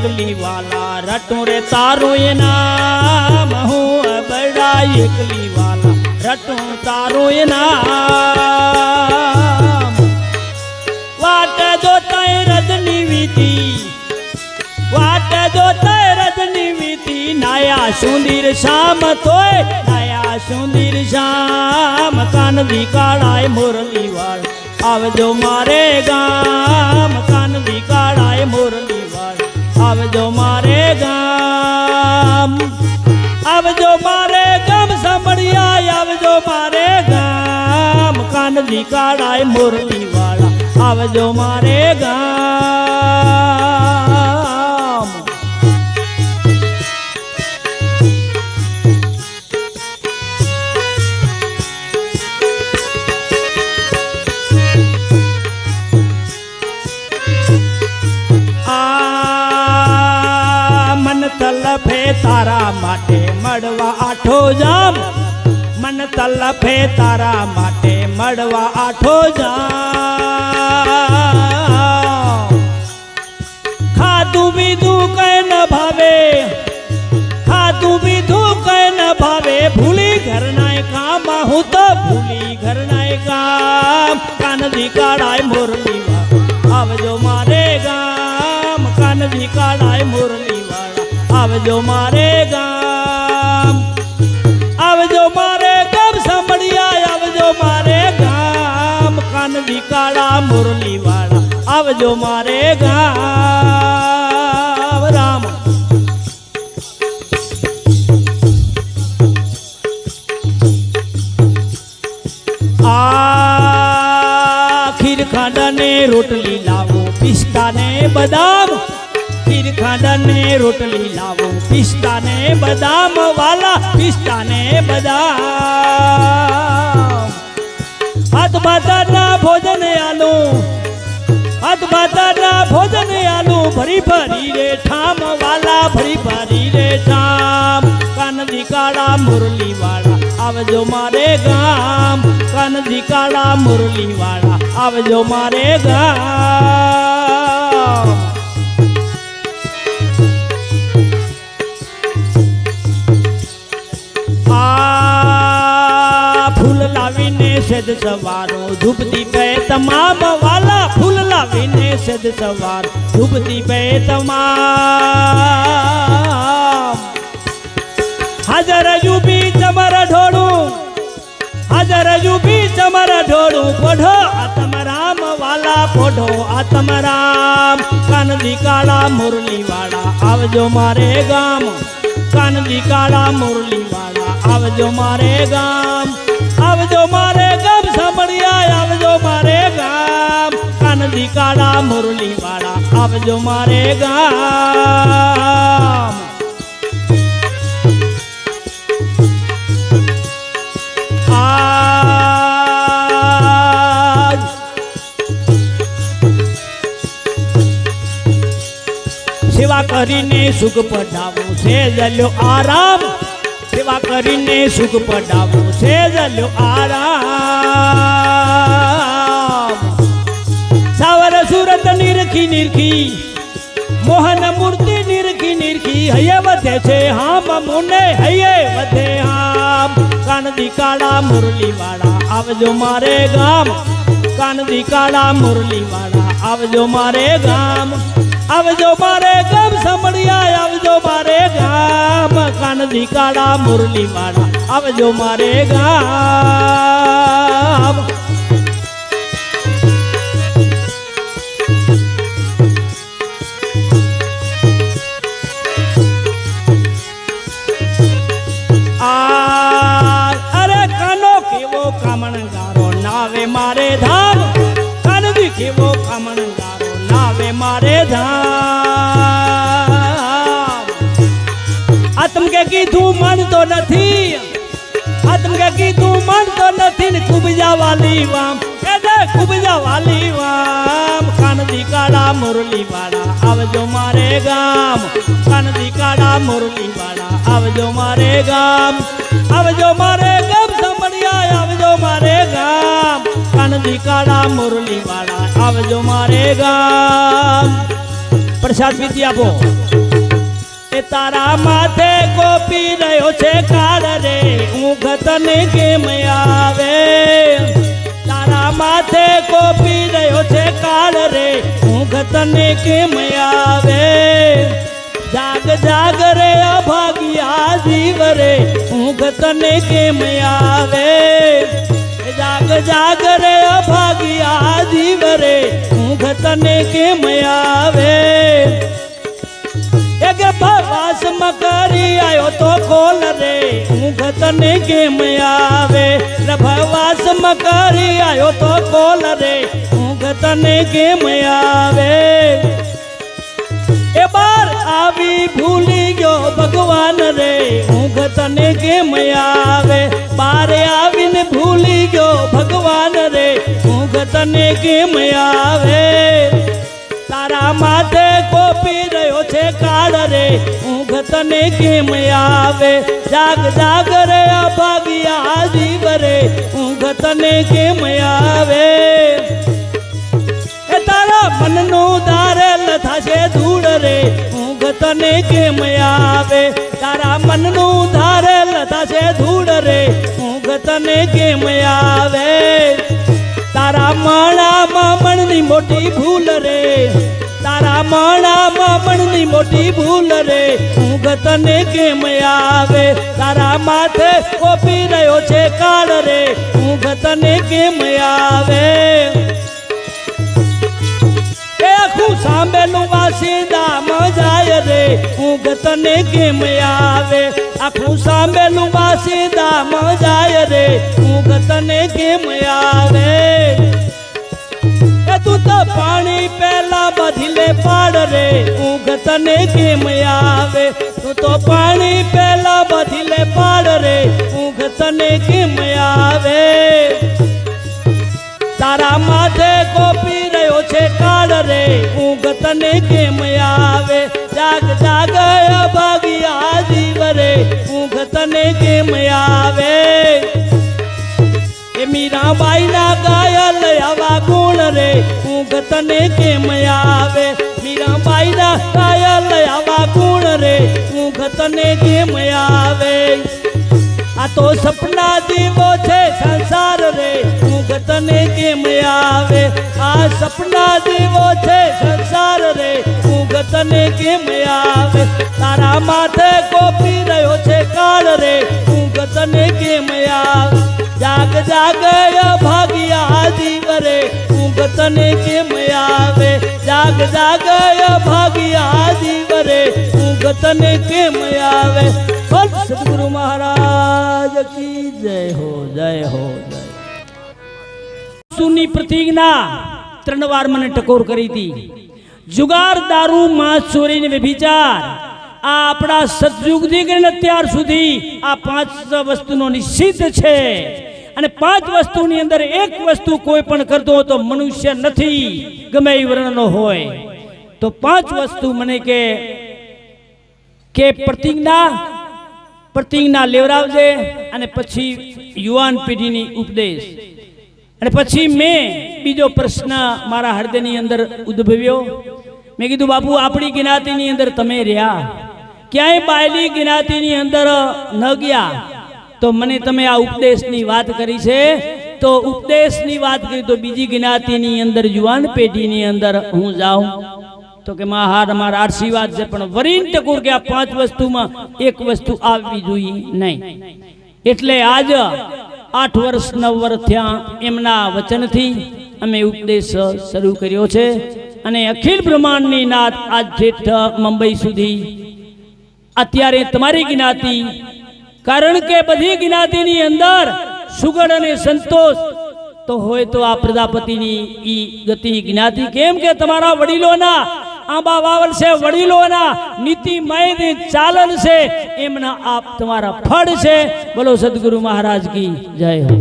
એકલી વાલા રટું રે તારું એના હું બડા એકલી વાલા રટું તારું એના વાટ વાટ જોતાય રજની નાયા સુંદીર શામ તોય, નાયા સુંદર શામ કાનવી કાળાય મોરલી વાળ આવજો મારે ગામ, કાનવી કાળાય મોરલી આવજો મારે ગામ. આવજો મારે ગામ સાંભળ્યા આવજો મારે ગામ. કાનજી કાળાય મોરલી વાળા આવજો મારે ગામ. મન તારા માટે મળવા આઠો જા. ખાધું બીધું કઈ ન ભાવે, ખાધું બીધું કઈ ન ભાવે. ભૂલી ઘરનાય કામ હું તો ભૂલી ઘરનાય કામ કાનદી કાળાય મોરલી આવજો મારે ગામ. કાનદી કાળાય મોરલી આવજો મારે ગામ. આવજો મારે ગામ રામ. ખીર ખાંડા ને રોટલી લાવો પિસ્તા ને બદામ. ખીર ખાંડા ને રોટલી લાવો પિસ્તા ને બદામ વાલા પિસ્તા ને બદામ. ભરી ભરી રે ઠામ, વાલા ભરી ભરી રે ઠામ. કાનદી કાળા મુરલી વાળા આવજો મારે ગામ. કાનદી કાળા મુરલી વાળા આવજો મારે ગામ. ફૂલ લાવીને સેદ સવારો ધૂપ દીપે તમામ વાલા ફૂલ લાવીને સેજ સવાર ધૂપદી પે તમામ હાજર યુબી ચમર ઢોળું હાજર યુબી ચમર ઢોળું પોઢો આતમ રામ વાલા પોઢો આતમ રામ કાનદી કાળા મુરલી વાળા આવજો મારે ગામ કાનદી કાળા મુરલી વાળા આવજો મારે ગામ આવજો મારે ગામ સાંભળ્યા આવજો મારે ગામ કાનદી દીકાળા મુરલી વાળા, આવજો મારે ગામ. સેવા કરીને સુખ પડાવો છે, જલ્યો આરામ. સેવા કરીને સુખ પડાવો છે, જલ્યો આરામ. નિરખી નિરખી. મોહન મૂર્તિ નિરખી નિરખી. હૈયે વધે છે હામ મુને હૈયે વધે હામ કાનદી કાળા મુરલી વાળા આવજો મારે ગામ. કાનદી કાળા મુરલી વાળા આવજો મારે ગામ. આવજો મારે ગામ, સાંભળ્યા, આવજો મારે ગામ. કાનદી કાળા મુરલી વાળા આવજો મારે ગામ. આતમ કે કીધું માનતો નથી આતમ કે કીધું માનતો નથી ને ખૂબ વાલી વામ કે દે ખૂબ વાલી વામ કાનદી કાળા મુરલી વાળા આવજો મારે ગામ કાનદી કાળા મુરલી વાળા આવજો મારે ગામ આવજો મારે ગામ સાંભળ્યા આવજો મારે ગામ કાનદી કાળા મુરલી વાળા આવજો મારે ગામ પ્રસાદ વિધિ આપો એ તારા માથે ગોપી રહ્યો છે, કાર રે ઊંઘ તને કેમ આવે? તારા માથે ગોપી રહ્યો છે, કાર રે ઊંઘ તને કેમ આવે? જાગ જાગ રે, અભાગ્યા જીવ રે ઊંઘ તને કેમ આવે? જાગ જાગ રે, અભાગ્યા જીવ રે ઊંઘ તને કેમ આવે? કરી આવ્યો તો કોલ રે. ઊંઘ તને કેમ આવે. પ્રવાસ કરી આવ્યો તો કોલ રે. ઊંઘ તને કેમ આવે. એ બાર આવી ભૂલી ગયો ભગવાન રે. ઊંઘ તને કેમ આવે. બારે આવીને ભૂલી ગયો ભગવાન રે. ઊંઘ તને કેમ આવે. તારા માથે કોપી રહ્યો છે કાળ રે. ઊંઘ તને કેમ આવે? જાગ જાગ રે અભાગ્યા જીવ રે. ઊંઘ તને કેમ આવે? એ તારા મનનું ધારેલ થશે ધૂળ રે. ઊંઘ તને કેમ આવે? તારા મનનું ધારેલ થશે ધૂળ રે. ઊંઘ તને કેમ આવે? તારા માણામાં મણની મોટી ભૂલ રે. માણામાં મણની મોટી ભૂલ રે. ઊંઘ તને કેમ આવે? તારા માથે કોપી રહ્યો છે કાળ રે. ઊંઘ તને કેમ આવે? આખું સાંભેલું વાસીદા જાય રે. ઊંઘ તને કેમ આવે? આખું સાંભેલું વાસીદામ જાય રે. ઊંઘ તને કેમ આવે? એ તું તો પાણી પહેલા બદલે પાડ રે, ઊંઘ તને કેમ આવે? તું તો પાણી પહેલા બદલે પાડ રે, ઊંઘ તને કેમ આવે? તારા માથે કોપી રહ્યો છે કાળ રે, ઊંઘ તને કેમ આવે? જાગ જાગ ભાગ્યા જીવ રે, ઊંઘ તને કેમ આવે? તને કેમ આવે? મીરાબાઈ ના ગાયલ આવા ગુણ રે, ઊંઘ તને કેમ આવે? આ તો સપના દીવો છે સંસાર રે, ઊંઘ તને કેમ આવે? આ સપના દીવો છે સંસાર રે, ઊંઘ તને કેમ આવે? તારા માથે કોપી રહ્યો છે કાળ રે, ઊંઘ તને કેમ આવે? જાગ જાગ ભાગ્યા જીવ રે ઊંઘ તને કેમ જાગ જાગ ભાગ્યા જીવ રે ઊંઘ કેમ આવે? સદગુરુ મહારાજ કી જય હો જય હો, જય સુની પ્રતિજ્ઞા ત્રણ વાર મને ટકોર કરી હતી. જુગાર, દારૂ, માંસ ચોરી ને આ આપણા સતયુગથી કરીને અત્યાર સુધી આ પાંચ વસ્તુનો નિશ્ચિત છે. અને પાંચ વસ્તુની અંદર એક વસ્તુ કોઈ પણ કરતો તો મનુષ્ય નથી, ગમે એ વર્ણનો હોય. તો પાંચ વસ્તુ મને કે કે પ્રતિજ્ઞા પ્રતિજ્ઞા લેવડાવજે અને પછી યુવાન પેઢીની ઉપદેશ. અને પછી મેં બીજો પ્રશ્ન મારા હૃદયની અંદર ઉદ્ભવ્યો. મેં કીધું, બાપુ, આપણી જ્ઞાતિની અંદર તમે રહ્યા. ક્યાંય બાયલી જ્ઞાતિની અંદર ન ગયા. તો મને તમે આ ઉપદેશની વાત કરી છે? તો ઉપદેશની વાત કરી તો બીજી જ્ઞાતિની અંદર યુવાન પેઢીની અંદર હું જાઉં. તો કે મહાર મારા આશીર્વાદ છે, પણ વરીન ટકોર કે આ પાંચ વસ્તુમાં એક વસ્તુ આવવી જોઈએ નહીં. એટલે આજ આઠ વર્ષ, નવ વર્ષ થયા એમના વચનથી અમે ઉપદેશ શરૂ કર્યો છે. અને અખિલ બ્રહ્માંડની નાથ આજ જેઠ મુંબઈ સુધી. અત્યારે તમારી જ્ઞાતિ કારણ કે બધી જ્ઞાતિની અંદર સુગડ અને સંતોષ. તો હોય તો આ પ્રજાપતિની ઈ ગતિ જ્ઞાતિ કેમ કે તમારા વડીલોના આંબા વાવલ છે, વડીલોના નીતિમય ચાલન છે, એમના આપ તમારા ફળ છે. બોલો સદગુરુ મહારાજ કી જય હો.